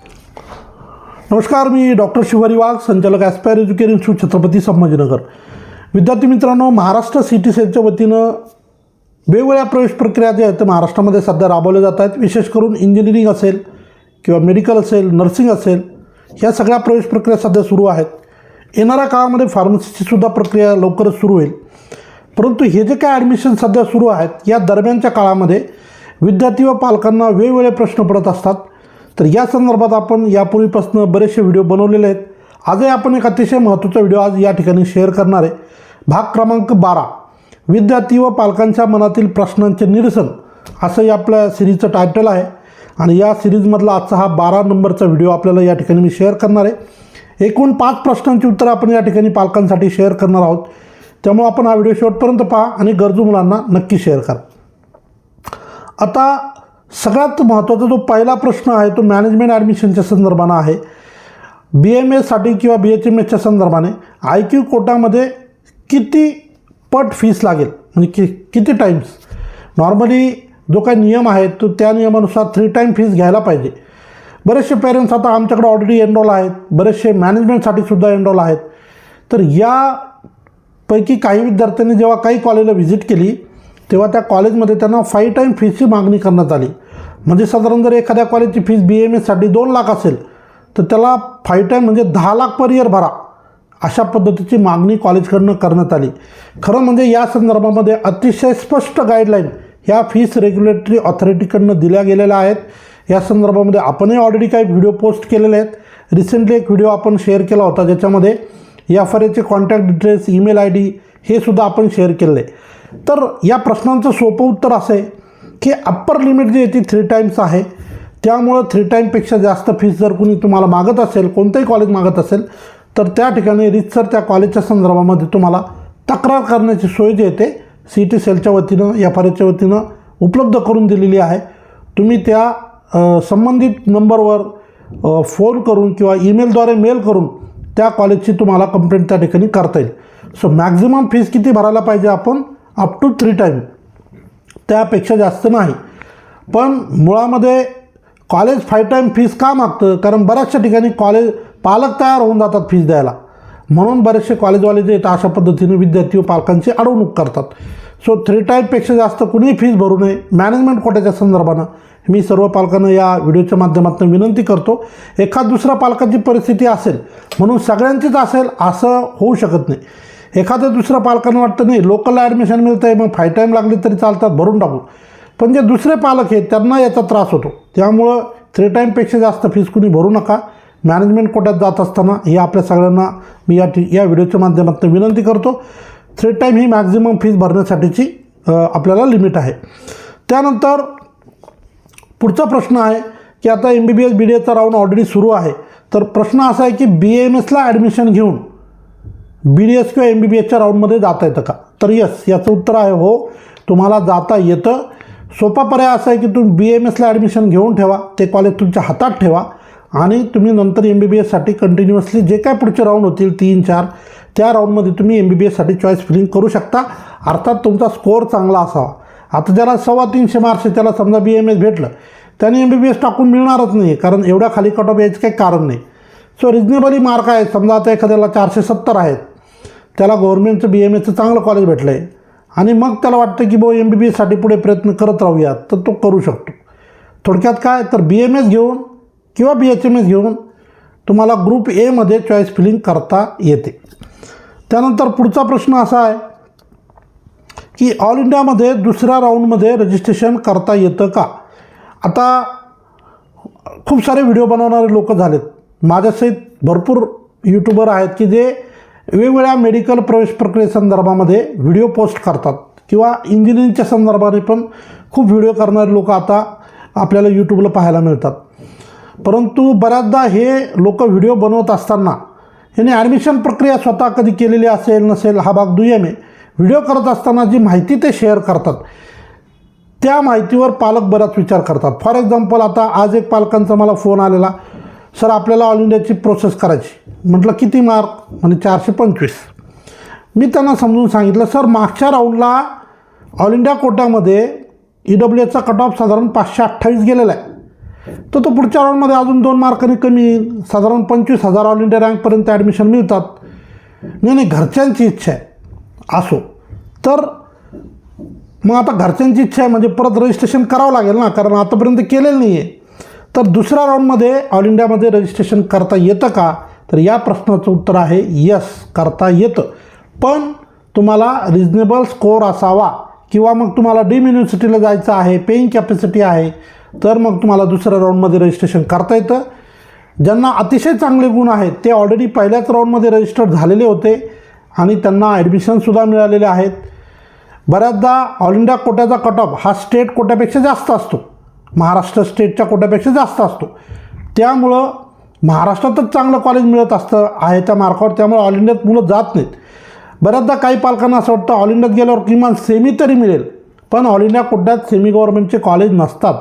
नमस्कार मी डॉक्टर शिवारी वाघ संचालक Aspire Education Institute Chhatrapati Sambhajinagar. विद्यार्थी मित्रांनो महाराष्ट्र सी टी सेलच्या वतीनं वेगवेगळ्या प्रवेश प्रक्रिया ज्या आहेत त्या महाराष्ट्रामध्ये सध्या राबवल्या जात आहेत. विशेष करून इंजिनिअरिंग असेल किंवा मेडिकल असेल नर्सिंग असेल ह्या सगळ्या प्रवेश प्रक्रिया सध्या सुरू आहेत. येणाऱ्या काळामध्ये फार्मसीची सुद्धा प्रक्रिया लवकरच सुरू होईल. परंतु हे जे काय ॲडमिशन सध्या सुरू आहेत या दरम्यानच्या काळामध्ये विद्यार्थी व पालकांना वेगवेगळे प्रश्न पडत असतात. तर या संदर्भात आपण यापूर्वीपासून बरेचसे व्हिडिओ बनवलेले आहेत. आजही आपण एक अतिशय महत्त्वाचा व्हिडिओ आज या ठिकाणी शेअर करणार आहे. भाग क्रमांक बारा. विद्यार्थी व पालकांच्या मनातील प्रश्नांचे निरसन असं या आपल्या सिरीजचं टायटल आहे. आणि या सिरीजमधला आजचा हा बारा नंबरचा व्हिडिओ आपल्याला या ठिकाणी मी शेअर करणार आहे. एकूण पाच प्रश्नांची उत्तरं आपण या ठिकाणी पालकांसाठी शेअर करणार आहोत. त्यामुळे आपण हा व्हिडिओ शेवटपर्यंत पहा आणि गरजू मुलांना नक्की शेअर करा. आता सगळ्यात महत्त्वाचा जो पहिला प्रश्न आहे तो मॅनेजमेंट ॲडमिशनच्या संदर्भानं आहे. बी एम एससाठी किंवा बी एच एम एसच्या संदर्भाने आय क्यू कोटामध्ये किती पट फीस लागेल? म्हणजे कि किती टाईम्स नॉर्मली जो काही नियम आहे तो त्या नियमानुसार थ्री टाईम फीस घ्यायला पाहिजे. बरेचसे पेरेंट्स आता आमच्याकडे ऑलरेडी एनरोल आहेत. बरेचसे मॅनेजमेंटसाठी सुद्धा एनरोल आहेत. तर यापैकी काही विद्यार्थ्यांनी जेव्हा काही कॉलेजला व्हिजिट केली तेव्हा त्या कॉलेजमध्ये त्यांना फाईव्ह टाईम फीसची मागणी करण्यात आली. म्हणजे साधारण जर एखाद्या कॉलेजची फीस बी एम एससाठी दोन लाख असेल तर त्याला फाईव्ह टाईम म्हणजे दहा लाख पर इयर भरा अशा पद्धतीची मागणी कॉलेजकडनं करण्यात आली. खरं म्हणजे या संदर्भामध्ये अतिशय स्पष्ट गाईडलाईन ह्या फीस रेग्युलेटरी ऑथॉरिटीकडनं दिल्या गेलेल्या आहेत. या संदर्भामध्ये आपणही ऑलरेडी काही व्हिडिओ पोस्ट केलेले आहेत. रिसेंटली एक व्हिडिओ आपण शेअर केला होता ज्याच्यामध्ये या फरेचे contact details email I D हे सुद्धा आपण शेअर केलेलं. आहे तर या प्रश्नांचं सोपं उत्तर असं आहे की अप्पर लिमिट जी आहे ती थ्री टाईम्स आहे. त्यामुळं थ्री टाईमपेक्षा जास्त फीस जर कुणी तुम्हाला मागत असेल कोणतंही कॉलेज मागत असेल तर त्या ठिकाणी रितसर त्या कॉलेजच्या संदर्भामध्ये तुम्हाला तक्रार करण्याची सोय जी येते सी टी सेलच्या वतीनं एफ आर एच्या वतीनं उपलब्ध करून दिलेली आहे. तुम्ही त्या संबंधित नंबरवर फोन करून किंवा ईमेलद्वारे मेल करून त्या कॉलेजची तुम्हाला कंप्लेंट त्या ठिकाणी करता येईल. सो मॅक्झिमम फीस किती भरायला पाहिजे आपण? अप टू थ्री टाईम त्यापेक्षा जास्त नाही. पण मुळामध्ये कॉलेज फाय टाईम फीस का मागतं कारण बऱ्याचशा ठिकाणी कॉलेज पालक तयार होऊन जातात फीस द्यायला. म्हणून बरेचसे कॉलेजवाले जे आहेत अशा पद्धतीने विद्यार्थी व पालकांची अडवणूक करतात. सो थ्री टाईमपेक्षा जास्त कुणीही फीस भरू नये. मॅनेजमेंट कोट्याच्या संदर्भानं मी सर्व पालकांना या व्हिडिओच्या माध्यमातून विनंती करतो एखाद दुसऱ्या पालकाची परिस्थिती असेल म्हणून सगळ्यांचीच असेल असं होऊ शकत नाही. एखादं दुसऱ्या पालकांना वाटतं नाही लोकलला ॲडमिशन मिळतं आहे मग फाय टाईम लागली तरी चालतात भरून टाकू. पण जे दुसरे पालक आहेत त्यांना याचा त्रास होतो. त्यामुळं थ्री टाईमपेक्षा जास्त फीस कुणी भरू नका. मॅनेजमेंट कोट्यात जात असताना हे आपल्या सगळ्यांना मी या ठी या व्हिडिओच्या माध्यमातून विनंती करतो. थ्री टाईम ही मॅक्झिमम फीस भरण्यासाठीची आपल्याला लिमिट आहे. त्यानंतर पुढचा प्रश्न आहे की आता M B B S B D एचा राऊंड ऑलरेडी सुरू आहे. तर प्रश्न असा आहे की बी एम एसला ॲडमिशन घेऊन बी डी एस किंवा एम बी बी एसच्या राऊंडमध्ये जाता येतं का? तर यस याचं उत्तर आहे हो. तुम्हाला जाता येतं. सोपा पर्याय असा आहे की तुम्ही बी एम एसला ॲडमिशन घेऊन ठेवा. ते कॉलेज तुमच्या हातात ठेवा. आणि तुम्ही नंतर एम बी बी एससाठी कंटिन्युअसली जे काय पुढचे राऊंड होतील तीन चार त्या राऊंडमध्ये तुम्ही एम बी बी एससाठी चॉईस फिलिंग करू शकता. अर्थात तुमचा स्कोअर चांगला असावा. आता ज्याला सव्वा तीनशे मार्क्स आहे त्याला समजा बी एम एस भेटलं त्याने एम बी बी एस टाकून मिळणारच नाही कारण एवढ्या खाली कट ऑफ यायचं काही कारण नाही. सो रिजनेबली मार्क आहेत. समजा आता एखाद्याला चारशे सत्तर आहेत. त्याला गव्हर्नमेंटचं बी एम एसचं चांगलं कॉलेज भेटलं आहे आणि मग त्याला वाटतं की बो एम बी बी एससाठी पुढे प्रयत्न करत राहूयात. तर तो करू शकतो. थोडक्यात काय? तर बी एम एस घेऊन किंवा बी एच एम एस घेऊन तुम्हाला ग्रुप एमध्ये चॉईस फिलिंग करता येते. त्यानंतर पुढचा प्रश्न असा आहे की ऑल इंडियामध्ये दुसऱ्या राऊंडमध्ये रजिस्ट्रेशन करता येतं का? आता खूप सारे व्हिडिओ बनवणारे लोक झालेत. माझ्यासहित भरपूर यूट्यूबर आहेत की जे वेगवेगळ्या मेडिकल प्रवेश प्रक्रियेसंदर्भामध्ये व्हिडिओ पोस्ट करतात. किंवा इंजिनिअरिंगच्या संदर्भाने पण खूप व्हिडिओ करणारे लोक आता आपल्याला यूट्यूबला पाहायला मिळतात. परंतु बऱ्याचदा हे लोक व्हिडिओ बनवत असताना याने ॲडमिशन प्रक्रिया स्वतः कधी केलेली असेल नसेल हा भाग दुय्यम आहे. व्हिडिओ करत असताना जी माहिती ते शेअर करतात त्या माहितीवर पालक बराच विचार करतात. फॉर एक्झाम्पल आता आज एक पालकांचा मला फोन आलेला. सर आपल्याला ऑल इंडियाची प्रोसेस करायची. म्हटलं किती मार्क म्हणजे चारशे पंचवीस. मी त्यांना समजून सांगितलं सर मागच्या राऊंडला ऑल इंडिया कोट्यामध्ये ई डब्ल्यू एचा कट ऑफ साधारण पाचशे अठ्ठावीस गेलेला आहे. तर तो पुढच्या राऊंडमध्ये अजून दोन मार्कांनी कमी येईल. साधारण पंचवीस हजार ऑल इंडिया रँकपर्यंत ॲडमिशन मिळतात. नाही नाही घरच्यांची इच्छा आहे. असो. तर मग आता घरच्यांची इच्छा आहे म्हणजे परत रजिस्ट्रेशन करावं लागेल ना? कारण आतापर्यंत केलेलं नाही आहे तर दुसऱ्या राऊंडमध्ये ऑल इंडियामध्ये रजिस्ट्रेशन करता येतं का? तर या प्रश्नाचं उत्तर आहे यस करता येतं. पण तुम्हाला रिजनेबल स्कोअर असावा किंवा मग तुम्हाला डीम युनिव्हर्सिटीला जायचं आहे पेईंग कॅपॅसिटी आहे तर मग तुम्हाला दुसऱ्या राऊंडमध्ये रजिस्ट्रेशन करता येतं. ज्यांना अतिशय चांगले गुण आहेत ते ऑलरेडी पहिल्याच राऊंडमध्ये रजिस्टर्ड झालेले होते आणि त्यांना ॲडमिशनसुद्धा मिळालेले आहेत. बऱ्याचदा ऑल इंडिया कोट्याचा कट ऑफ हा स्टेट कोट्यापेक्षा जास्त असतो. महाराष्ट्र स्टेटच्या कोट्यापेक्षा जास्त असतो. त्यामुळं महाराष्ट्रातच चांगलं कॉलेज मिळत असतं आहे त्या मार्कावर त्यामुळे ऑल इंडियात मुलं जात नाहीत. बऱ्याचदा काही पालकांना असं वाटतं ऑल इंडियात गेल्यावर किमान सेमी तरी मिळेल. पण ऑल इंडिया कोट्यात सेमी गव्हर्नमेंटचे कॉलेज नसतात.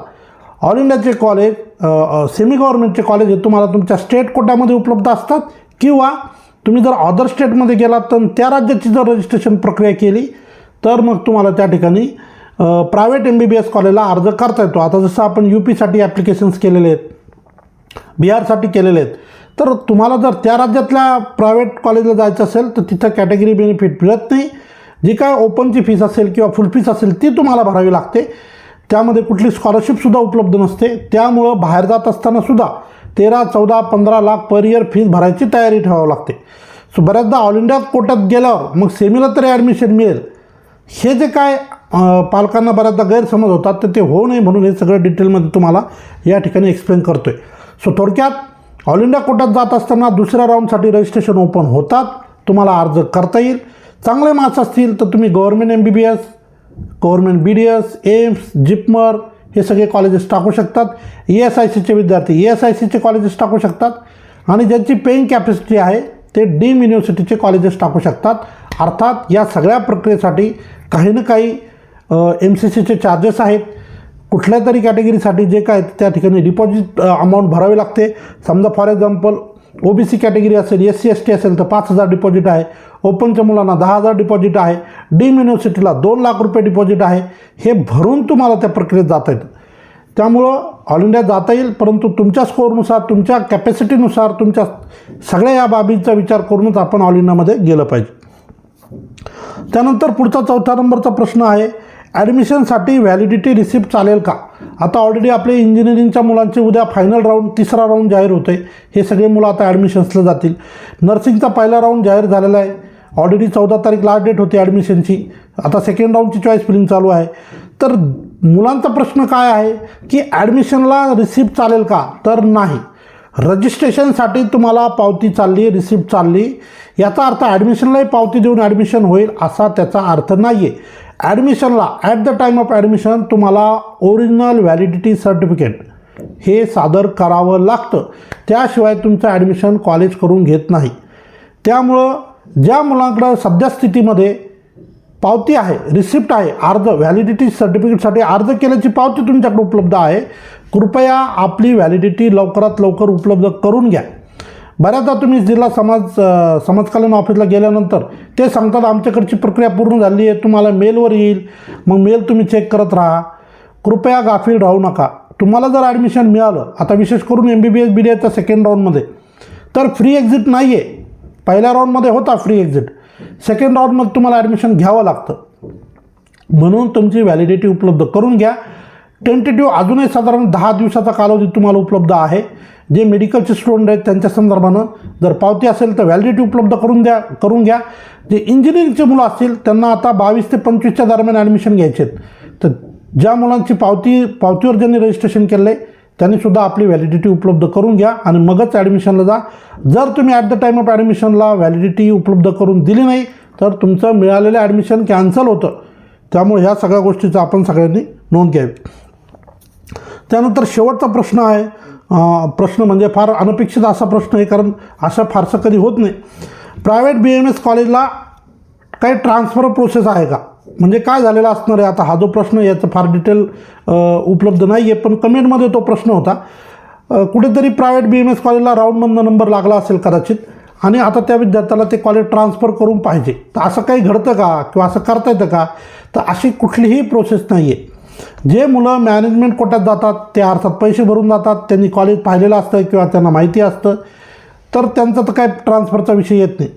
ऑल इंडियाचे कॉलेज सेमी गव्हर्नमेंटचे कॉलेज हे तुम्हाला तुमच्या स्टेट कोट्यामध्ये उपलब्ध असतात. किंवा तुम्ही जर अदर स्टेटमध्ये गेलात तर त्या राज्याची जर रजिस्ट्रेशन प्रक्रिया केली तर मग तुम्हाला त्या ठिकाणी private M B B S कॉलेजला अर्ज करता येतो. आता जसं आपण यू पीसाठी ॲप्लिकेशन्स केलेले आहेत बिहारसाठी केलेले आहेत तर तुम्हाला जर त्या राज्यातल्या प्रायव्हेट कॉलेजला जायचं असेल तर तिथं कॅटेगरी बेनिफिट मिळत नाही. जी काय ओपनची फीस असेल किंवा फुल फीस असेल ती तुम्हाला भरावी लागते. त्यामध्ये कुठली स्कॉलरशिपसुद्धा उपलब्ध नसते. त्यामुळं बाहेर जात असतानासुद्धा तेरा चौदा पंधरा लाख पर इयर फीस भरायची तयारी ठेवावी लागते. सो बऱ्याचदा ऑल इंडिया कोर्टात गेल्यावर मग सेमीला तरी ॲडमिशन मिळेल. हे जे काय पालकांना बऱ्याचदा गैरसमज होतात तर ते होऊ नये म्हणून हे सगळं डिटेलमध्ये तुम्हाला या ठिकाणी एक्सप्लेन करतो आहे सो थोडक्यात ऑल इंडिया कोर्टात जात असताना दुसऱ्या राऊंडसाठी रजिस्ट्रेशन ओपन होतात. तुम्हाला अर्ज करता येईल. चांगले मार्क्स असतील तर तुम्ही government M B B S government B D S AIIMS JIPMER हे सगळे कॉलेजेस टाकू शकतात. ई एस आय सीचे विद्यार्थी ई एस आय सीचे कॉलेजेस टाकू शकतात. आणि ज्यांची पेईंग कॅपॅसिटी आहे ते डीम युनिव्हर्सिटीचे कॉलेजेस टाकू शकतात. अर्थात या सगळ्या प्रक्रियेसाठी काही ना काही एम सी सीचे चार्जेस आहेत. कुठल्या तरी कॅटेगरीसाठी जे काय त्या ठिकाणी डिपॉझिट अमाऊंट भरावी लागते. समजा for example O B C category असेल एस सी एस टी असेल तर पाच हजार डिपॉझिट आहे. ओपनच्या मुलांना दहा हजार डिपॉझिट आहे. डीम युनिव्हर्सिटीला दोन लाख रुपये डिपॉझिट आहे. हे भरून तुम्हाला त्या प्रक्रियेत जाता येतं. त्यामुळं ऑल इंडिया जाता येईल परंतु तुमच्या स्कोअरनुसार तुमच्या कॅपॅसिटीनुसार तुमच्या सगळ्या या बाबींचा विचार करूनच आपण ऑल इंडियामध्ये गेलं पाहिजे. त्यानंतर पुढचा चौथा नंबरचा प्रश्न आहे. ॲडमिशनसाठी व्हॅलिडिटी रिसिप्ट चालेल का? आता ऑलरेडी आपले इंजिनिअरिंगच्या मुलांचे उद्या फायनल राऊंड तिसरा राऊंड जाहीर होते हे सगळे मुलं आता ॲडमिशन्सला जातील. नर्सिंगचा पहिला राऊंड जाहीर झालेला आहे. ऑलरेडी चौदा तारीख लास्ट डेट होती ॲडमिशनची आता सेकंड राऊंडची चॉईस फिलिंग चालू आहे. तर मुलांचा प्रश्न काय आहे? की ॲडमिशनला रिसिप्ट चालेल का? तर नाही. रजिस्ट्रेशनसाठी तुम्हाला पावती चालली रिसिप्ट चालली. याचा अर्थ ॲडमिशनलाही पावती देऊन ॲडमिशन होईल असा त्याचा अर्थ नाही आहे ॲडमिशनला at the time of admission तुम्हाला ओरिजिनल व्हॅलिडिटी सर्टिफिकेट हे सादर करावं लागतं. त्याशिवाय तुमचं ॲडमिशन कॉलेज करून घेत नाही. त्यामुळं ज्या मुलांकडं सध्या स्थितीमध्ये पावती आहे रिसिप्ट आहे अर्ज व्हॅलिडिटी सर्टिफिकेटसाठी अर्ज केल्याची पावती तुमच्याकडे उपलब्ध आहे कृपया आपली व्हॅलिडिटी लवकरात लवकर उपलब्ध करून घ्या. बऱ्याचदा तुम्ही जिल्हा समाज अ, ऑफिसला गेल्यानंतर ते सांगतात आमच्याकडची प्रक्रिया पूर्ण झाली आहे तुम्हाला मेलवर येईल. मग मेल तुम्ही चेक करत राहा. कृपया गाफील राहू नका. तुम्हाला जर ॲडमिशन मिळालं आता विशेष करून M B B S B D एच्या सेकंड राऊंडमध्ये तर फ्री एक्झिट नाही आहे पहिल्या राऊंडमध्ये होता फ्री एक्झिट सेकंड राऊंडमध्ये तुम्हाला ॲडमिशन घ्यावं लागतं. म्हणून तुमची व्हॅलिडिटी उपलब्ध करून घ्या. टेंटेटिव्ह अजूनही साधारण दहा दिवसाचा कालावधी तुम्हाला उपलब्ध आहे. जे मेडिकलचे स्टुडंट आहेत त्यांच्या संदर्भानं जर पावती असेल तर व्हॅलिडिटी उपलब्ध करून द्या करून घ्या. जे इंजिनिअरिंगचे मुलं असतील त्यांना आता बावीस ते पंचवीसच्या दरम्यान ॲडमिशन घ्यायचे आहेत. तर ज्या मुलांची पावती पावतीवर ज्यांनी रजिस्ट्रेशन केलं आहे त्यांनीसुद्धा आपली व्हॅलिडिटी उपलब्ध करून घ्या आणि मगच ॲडमिशनला जा. जर तुम्ही ॲट द टाईम ऑफ ॲडमिशनला व्हॅलिडिटी उपलब्ध करून दिली नाही तर तुमचं मिळालेलं ॲडमिशन कॅन्सल होतं. त्यामुळे ह्या सगळ्या गोष्टीचं आपण सगळ्यांनी नोंद घ्यावी. त्यानंतर शेवटचा प्रश्न आहे. प्रश्न म्हणजे फार अनपेक्षित असा प्रश्न आहे कारण अशा फारसं कधी होत नाही. प्रायव्हेट बी एम एस कॉलेजला काही ट्रान्सफर प्रोसेस आहे का? म्हणजे काय झालेलं असणार आहे? आता हा जो प्रश्न याचं फार डिटेल उपलब्ध नाही आहे पण कमेंटमध्ये तो प्रश्न होता. कुठेतरी प्रायव्हेट बी एम एस कॉलेजला राऊंडमधनं नंबर लागला असेल कदाचित आणि आता त्या विद्यार्थ्याला ते कॉलेज ट्रान्सफर करून पाहिजे. तर असं काही घडतं का? किंवा असं करता येतं का? तर अशी कुठलीही प्रोसेस नाही आहे जे मुलं मॅनेजमेंट कोट्यात जातात ते अर्थात पैसे भरून जातात त्यांनी कॉलेज पाहिलेलं असतं किंवा त्यांना माहिती असतं तर त्यांचा तर काय ट्रान्सफरचा विषय येत नाही.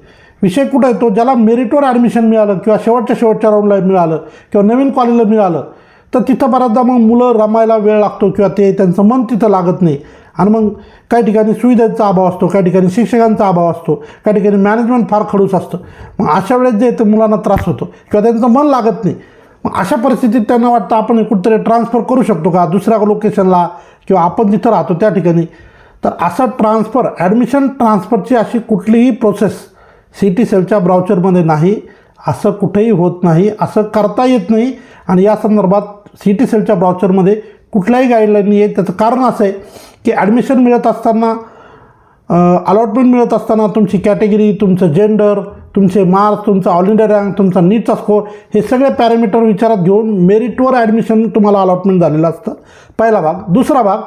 विषय कुठं येतो ज्याला मेरिटवर ॲडमिशन मिळालं किंवा शेवटच्या शेवटच्या राऊंडला मिळालं किंवा नवीन कॉलेजला मिळालं तर तिथं बऱ्याचदा मग मुलं रमायला वेळ लागतो किंवा ते त्यांचं मन तिथं लागत नाही. आणि मग काही ठिकाणी सुविधांचा अभाव असतो काही ठिकाणी शिक्षकांचा अभाव असतो काही ठिकाणी मॅनेजमेंट फार खडूस असतं. मग अशा वेळेस जे ते मुलांना त्रास होतो किंवा त्यांचं मन लागत नाही. मग अशा परिस्थितीत त्यांना वाटतं आपण कुठंतरी कुठेतरी ट्रान्सफर करू शकतो का? दुसऱ्या लोकेशनला किंवा आपण जिथं राहतो त्या ठिकाणी. तर असं ट्रान्सफर ॲडमिशन ट्रान्सफरची अशी कुठलीही प्रोसेस सी टी सेलच्या ब्राउचरमध्ये नाही. असं कुठेही होत नाही. असं करता येत नाही. आणि या संदर्भात सी टी सेलच्या ब्राउचरमध्ये कुठल्याही गाईडलाईन नाही आहे. त्याचं कारण असं आहे की ॲडमिशन मिळत असताना अलॉटमेंट मिळत असताना तुमची कॅटेगरी तुमचं जेंडर तुमचे मार्क्स तुमचा ऑल इंडिया रँक तुमचा नीटचा स्कोर हे सगळे पॅरामीटर विचारात घेऊन मेरिटवर ॲडमिशन तुम्हाला अलॉटमेंट झालेलं असतं. पहिला भाग. दुसरा भाग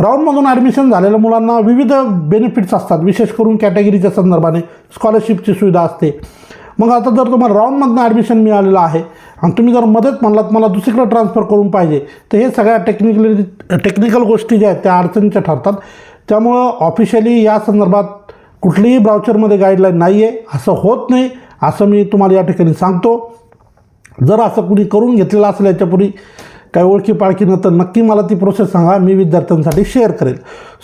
राऊंडमधून ॲडमिशन झालेल्या मुलांना विविध बेनिफिट्स असतात. विशेष करून कॅटेगरीच्या संदर्भाने स्कॉलरशिपची सुविधा असते. मग आता जर तुम्हाला राऊंडमधनं ॲडमिशन मिळालेलं आहे आणि तुम्ही जर मदत म्हणलात मला दुसरीकडे ट्रान्सफर करून पाहिजे तर हे सगळ्या टेक्निकली टेक्निकल गोष्टी ज्या आहेत त्या अडचणीच्या ठरतात. त्यामुळं ऑफिशियली या संदर्भात कुठलीही ब्राउचरमध्ये गाईडलाईन नाही आहे असं होत नाही असं मी तुम्हाला या ठिकाणी सांगतो. जर असं कुणी करून घेतलेलं असेल याच्यापूर्वी काही ओळखी पाळखीनं तर नक्की मला ती प्रोसेस सांगा मी विद्यार्थ्यांसाठी शेअर करेल.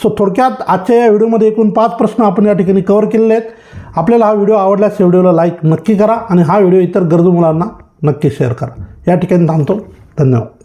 सो थोडक्यात आजच्या या व्हिडिओमध्ये एकूण पाच प्रश्न आपण या ठिकाणी कव्हर केलेले आहेत. आपल्याला हा व्हिडिओ आवडल्यास या व्हिडिओला लाईक नक्की करा आणि हा व्हिडिओ इतर गरजू मुलांना नक्की शेअर करा. या ठिकाणी थांबतो. धन्यवाद.